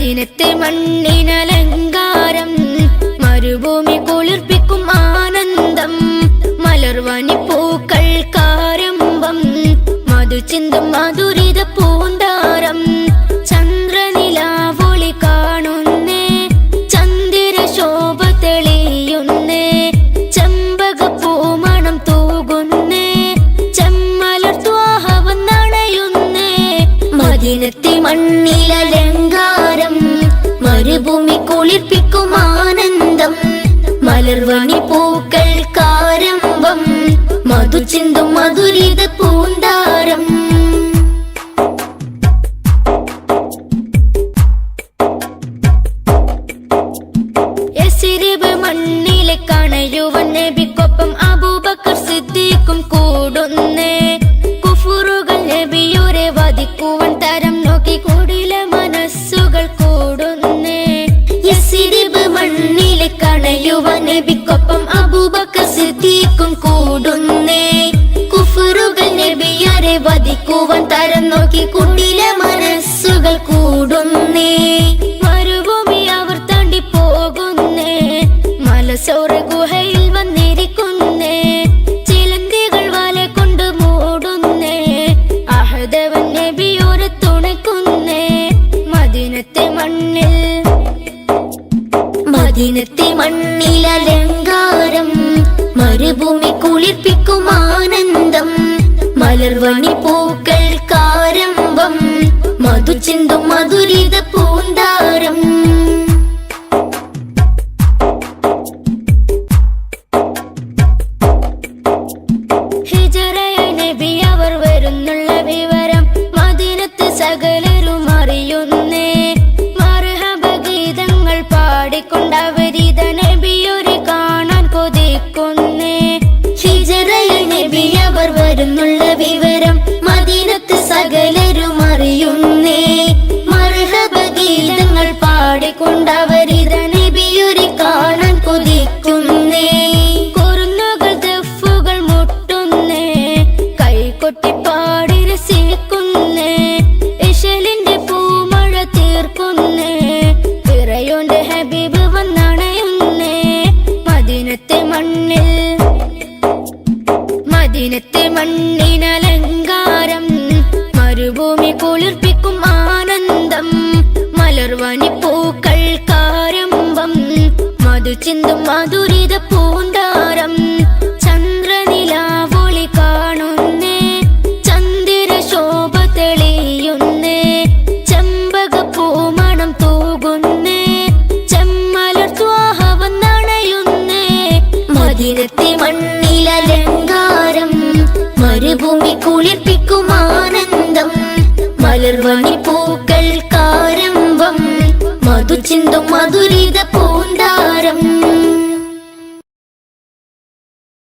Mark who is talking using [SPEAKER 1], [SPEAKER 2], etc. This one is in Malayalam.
[SPEAKER 1] മദിനത്തെ മണ്ണിനലങ്കാരം. മരുഭൂമി കുളിർപ്പിക്കും ആനന്ദം. മലർവനി പൂക്കൾ കാരംഭം. മധു ചിന്തും മധുരിത പൂന്താരം. ചന്ദ്രനിലാവൊളി കാണുന്നേ ചന്ദിര ശോഭ തെളിയുന്നേ ചെമ്പകപ്പൂമണം തൂകുന്നേ ചെമ്മലർ ത്വാഹവം നണയുന്നേ. മദിനത്തെ മണ്ണിലലങ്കാരം മലർവണി പൂക്കൾ നബിക്കൊപ്പം അബൂബക്കർ സിദ്ദീഖും കൂടുന്നേ. കുഫറുകൾ നബിയാരെ വധിക്കുവൻ തരം നോക്കി കുട്ടിയിലെ മനസ്സുകൾ കൂടുന്നേ. മരുഭൂമി അവർ തണ്ടി പോകുന്നേ മലസൗര ഗുഹയിൽ വന്നിരിക്കുന്നേ. ചിലന്തികൾ വല കൊണ്ട് മൂടുന്നേ. അഹദവൻ നബിയോരെ തുണയ്ക്കുന്നേ. മദിനത്തെ മണ്ണിൽ മദിനത്തെ മലർവണി പൂക്കൾ കാരംഭം മധു ചിന്തും മധുരിത പൂന്താരം. വരുന്നുള്ള വിവരം സകലരും അറിയുന്നേ. മർഹബ ഗീതങ്ങൾ കാണാൻ കൊതിക്കുന്നേ. ഹിജറയിൽ നബി അവർ വരുന്നുള്ള വിവരം മദീനത്ത് സകലരും അറിയുന്നേ. മർഹബ ഗീതങ്ങൾ പാടിക്കൊണ്ടവരിത നബിയുരി കാണാൻ കൊതിക്കുന്നേ. കുറുന്നുകൾ ദഫുകൾ മുട്ടുന്നേ. കൈകൊട്ടി പാടി രസിക്കുന്നേ. ഇശലിന്റെ പൂമഴ തീർക്കുന്നേ. പിറയോന്റെ ഹബീബ് വന്നണയുന്നേ. മദീനത്തെ മണ്ണിൽ മദീനത്തെ മണ്ണിനലങ്കാരം മരുഭൂമി കുളിർപ്പിക്കും ആനന്ദം. മലർവനി പൂക്കൾ കാരംഭം. മധുചിന്തും മധുരിത പൂന്താരം പൂക്കൾ കാരംഭം. മധു ചിന്തും മധുരിത പൂ